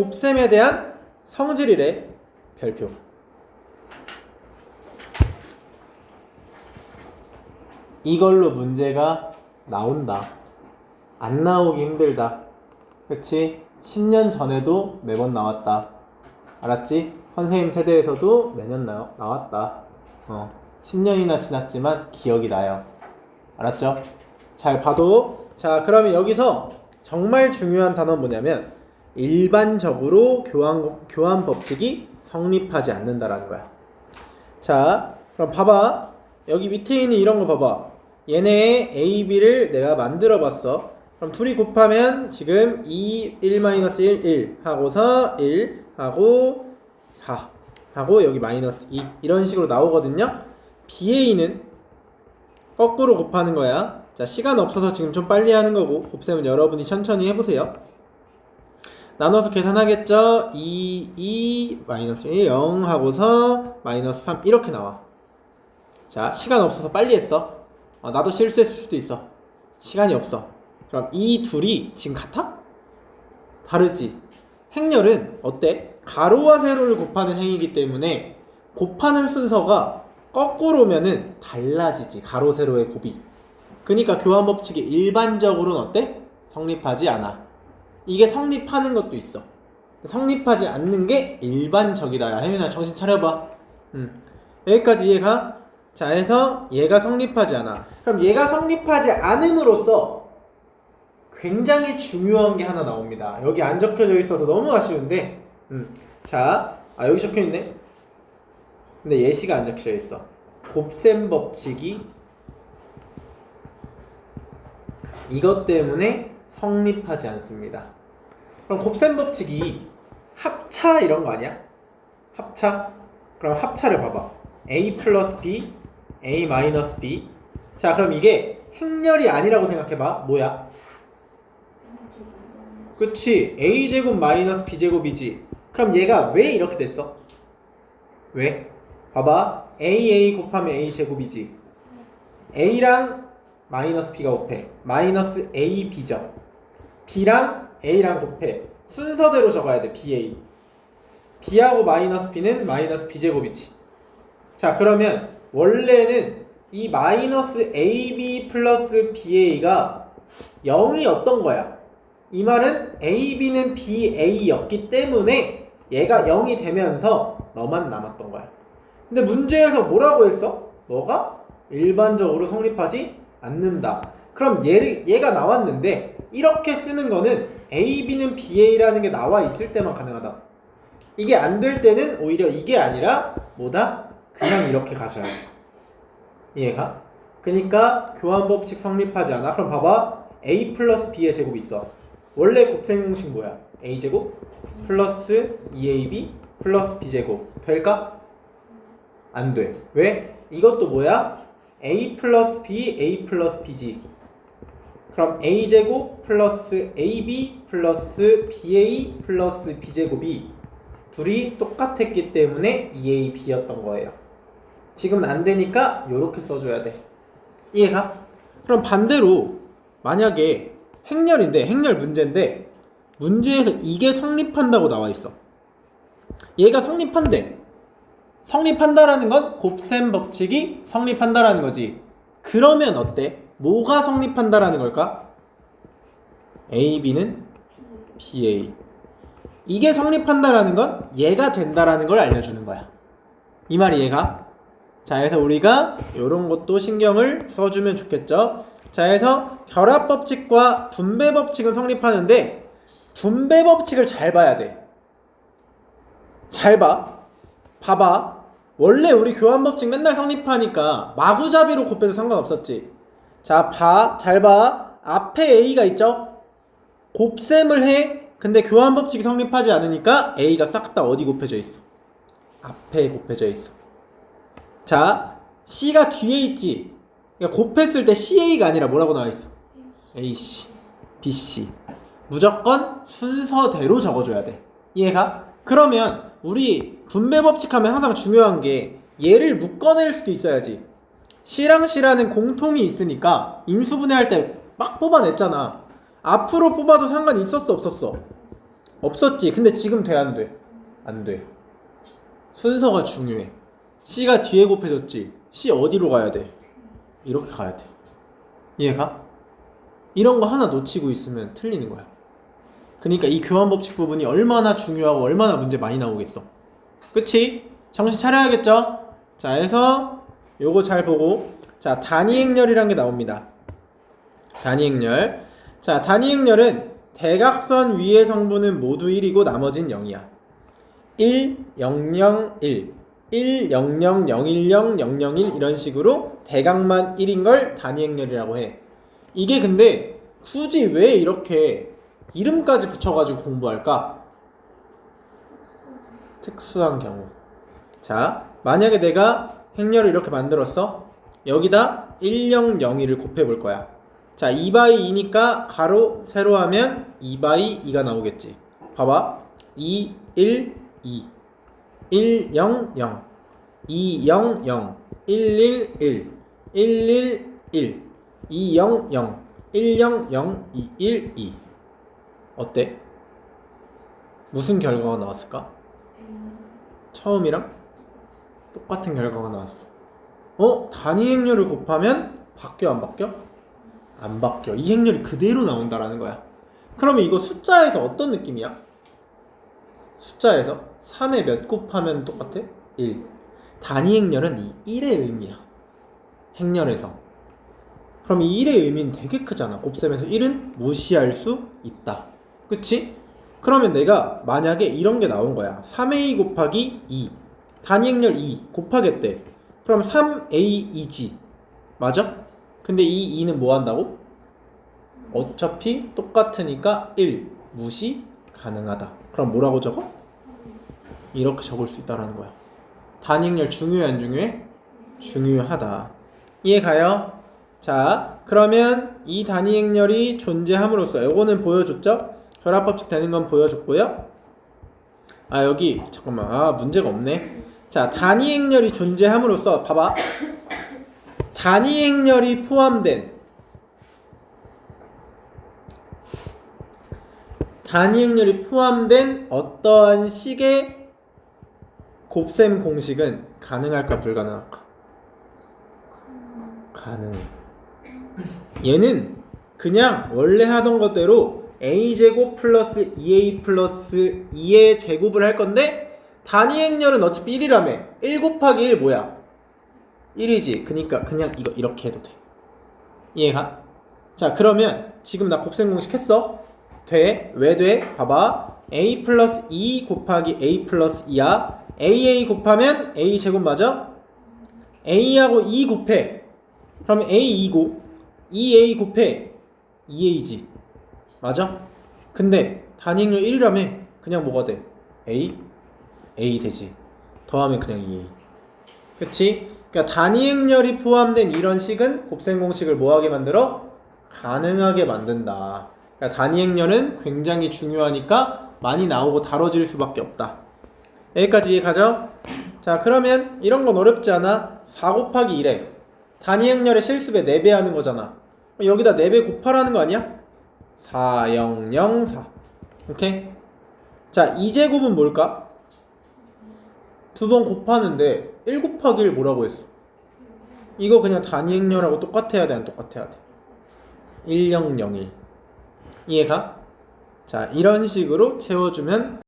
곱셈에 대한 성질이래 별표. 이걸로 문제가 나온다. 안 나오기 힘들다. 그치? 10년 전에도 매번 나왔다. 알았지? 선생님 세대에서도 매년 나, 나왔다. 어, 10년이나 지났지만 기억이 나요. 알았죠? 잘 봐도. 자, 그러면 여기서 정말 중요한 단어는 뭐냐면, 일반적으로 교환, 교환 법칙이 성립하지 않는다라는 거야. 자, 그럼 봐봐. 여기 밑에 있는 이런 거 봐봐. 얘네 A, B를 내가 만들어 봤어. 그럼 둘이 곱하면 지금 2, 1-1, 1 하고서 1 하고 4 하고 여기 마이너스 2 이런 식으로 나오거든요. BA는 거꾸로 곱하는 거야. 자, 시간 없어서 지금 좀 빨리 하는 거고 곱셈은 여러분이 천천히 해보세요. 나눠서 계산하겠죠? 2, 2, 마이너스 1, 0 하고서 마이너스 3 이렇게 나와. 자, 시간 없어서 빨리 했어. 어, 나도 실수했을 수도 있어. 시간이 없어. 그럼 이 둘이 지금 같아? 다르지. 행렬은 어때? 가로와 세로를 곱하는 행위이기 때문에 곱하는 순서가 거꾸로면은 달라지지. 가로 세로의 곱이. 그러니까 교환 법칙이 일반적으로는 어때? 성립하지 않아. 이게 성립하는 것도 있어. 성립하지 않는 게 일반적이다. 야, 혜윤아 정신 차려봐. 음. 여기까지 이해가? 자, 해서 얘가 성립하지 않아. 그럼 얘가 성립하지 않음으로써 굉장히 중요한 게 하나 나옵니다. 여기 안 적혀져 있어서 너무 아쉬운데. 음. 자, 아 여기 적혀 있네. 근데 예시가 안 적혀 있어. 곱셈 법칙이 이것 때문에 성립하지 않습니다. 그럼 곱셈 법칙이 합차 이런 거 아니야? 합차? 그럼 합차를 봐봐. a 플러스 b, a 마이너스 b. 자, 그럼 이게 행렬이 아니라고 생각해봐. 뭐야? 그치? a 제곱 마이너스 b 제곱이지. 그럼 얘가 왜 이렇게 됐어? 왜? 봐봐. a a 곱하면 a 제곱이지. a랑 마이너스 b가 곱해. 마이너스 a b죠. B랑 a랑 곱해. 순서대로 적어야 돼. ba. b하고 마이너스 b는 마이너스 b 제곱이지. 자 그러면 원래는 이 마이너스 ab 플러스 ba가 0이 어떤 거야? 이 말은 ab는 ba였기 때문에 얘가 0이 되면서 너만 남았던 거야. 근데 문제에서 뭐라고 했어? 너가 일반적으로 성립하지 않는다. 그럼 얘, 얘가 나왔는데 이렇게 쓰는 거는 ab는 ba라는 게 나와 있을 때만 가능하다. 이게 안 될 때는 오히려 이게 아니라 뭐다? 그냥 이렇게 가셔야 돼. 이해가? 그니까 교환 법칙 성립하지 않아. 그럼 봐봐. a 플러스 b의 제곱이 있어. 원래 곱셈 공식 뭐야? a 제곱 플러스 2ab 플러스 b 제곱 될까? 안 돼. 왜? 이것도 뭐야? a 플러스 b, a 플러스 b지. 그럼 a 제곱 플러스 ab 플러스 ba 플러스 b 제곱이 둘이 똑같았기 때문에 2ab였던 거예요. 지금은 안 되니까 이렇게 써줘야 돼. 이해가? 그럼 반대로 만약에 행렬인데 행렬 문제인데 문제에서 이게 성립한다고 나와 있어. 얘가 성립한대. 성립한다라는 건 곱셈 법칙이 성립한다라는 거지. 그러면 어때? 뭐가 성립한다라는 걸까? A, B는 BA. 이게 성립한다라는 건 얘가 된다라는 걸 알려주는 거야. 이 말이 얘가. 자, 그래서 우리가 이런 것도 신경을 써주면 좋겠죠. 자, 그래서 결합 법칙과 분배 법칙은 성립하는데 분배 법칙을 잘 봐야 돼. 잘 봐. 봐봐. 원래 우리 교환 법칙 맨날 성립하니까 마구잡이로 곱해도 상관없었지. 자, 봐. 잘 봐. 앞에 A가 있죠? 곱셈을 해. 근데 교환 법칙이 성립하지 않으니까 A가 싹 다 어디 곱해져 있어? 앞에 곱해져 있어. 자, C가 뒤에 있지. 그러니까 곱했을 때 CA가 아니라 뭐라고 나와 있어? AC, BC. 무조건 순서대로 적어줘야 돼. 이해가? 그러면 우리 분배 법칙 하면 항상 중요한 게 얘를 묶어낼 수도 있어야지. C랑 C라는 공통이 있으니까 인수분해할 때 막 뽑아냈잖아. 앞으로 뽑아도 상관이 있었어 없었어? 없었지. 근데 지금 돼, 안 돼? 안 돼. 순서가 중요해. C가 뒤에 곱해졌지. C 어디로 가야 돼? 이렇게 가야 돼. 이해가? 이런 거 하나 놓치고 있으면 틀리는 거야. 그러니까 이 교환 법칙 부분이 얼마나 중요하고 얼마나 문제 많이 나오겠어. 그치? 정신 차려야겠죠? 자, 해서 요거 잘 보고 자, 단위행렬이란 게 나옵니다. 단위행렬. 자, 단위행렬은 대각선 위의 성분은 모두 1이고 나머진 0이야. 1, 0, 0, 1. 1, 0, 0, 0, 1, 0, 0, 0, 1 이런 식으로 대각만 1인 걸 단위행렬이라고 해. 이게 근데 굳이 왜 이렇게 이름까지 붙여가지고 공부할까? 특수한 경우. 자, 만약에 내가 행렬을 이렇게 만들었어. 여기다 1, 0, 0, 1을 곱해볼 거야. 자, 2바이 2니까 가로, 세로 하면 2바이 2가 나오겠지. 봐봐. 2, 1, 2. 1, 0, 0. 2, 0, 0. 1, 1, 1. 1, 1, 1. 2, 0, 0. 1, 0, 0. 2, 1, 2. 어때? 무슨 결과가 나왔을까? 처음이랑 똑같은 결과가 나왔어. 어? 단위 행렬을 곱하면 바뀌어 안 바뀌어? 안 바뀌어. 이 행렬이 그대로 나온다라는 거야. 그러면 이거 숫자에서 어떤 느낌이야? 숫자에서 3에 몇 곱하면 똑같아? 1. 단위 행렬은 이 1의 의미야. 행렬에서. 그럼 이 1의 의미는 되게 크잖아. 곱셈에서 1은 무시할 수 있다. 그치? 그러면 내가 만약에 이런 게 나온 거야. 3a 곱하기 2. 단위 행렬 2 곱하겠대. 그럼 3a2지. 맞아? 근데 이 2는 뭐 한다고? 어차피 똑같으니까 1 무시 가능하다. 그럼 뭐라고 적어? 이렇게 적을 수 있다라는 거야. 단위 행렬 중요해 안 중요해? 중요하다. 이해 가요? 자, 그러면 이 단위 행렬이 존재함으로써 요거는 보여줬죠? 결합법칙 되는 건 보여줬고요. 아 여기 잠깐만 아 문제가 없네. 자 단위 행렬이 존재함으로써 봐봐. 단위 행렬이 포함된 단위 행렬이 포함된 어떠한 식의 곱셈 공식은 가능할까 불가능할까? 가능해. 얘는 그냥 원래 하던 것대로 a제곱 플러스 2a 플러스 2의 제곱을 할 건데 단위 행렬은 어차피 1이라며 1 곱하기 1 뭐야? 1이지 그니까 그냥 이거 이렇게 해도 돼 이해가? 자 그러면 지금 나 곱셈 공식 했어? 돼? 왜 돼? 봐봐 a 플러스 2 곱하기 a 플러스 2야 aa 곱하면 a 제곱 맞아? a하고 2 곱해 그러면 a 2고 2a 곱해 2a지 맞아? 근데 단위행렬 1이라며 그냥 뭐가 돼? a? A 되지 더하면 그냥 2a 그치? 그러니까 단위행렬이 포함된 이런 식은 곱셈 공식을 뭐하게 만들어? 가능하게 만든다 그러니까 단위행렬은 굉장히 중요하니까 많이 나오고 다뤄질 수밖에 없다 여기까지 이해 가죠? 자 그러면 이런 건 어렵지 않아 4 곱하기 1에 단위행렬의 실수배 4배 하는 거잖아 여기다 4배 곱하라는 거 아니야? 4, 0, 0, 4. 오케이? 자, 2제곱은 뭘까? 두 번 곱하는데 1 곱하기 1 뭐라고 했어? 이거 그냥 단위 행렬하고 똑같아야 돼, 안 똑같아야 돼? 1, 0, 0, 1. 이해가? 자, 이런 식으로 채워주면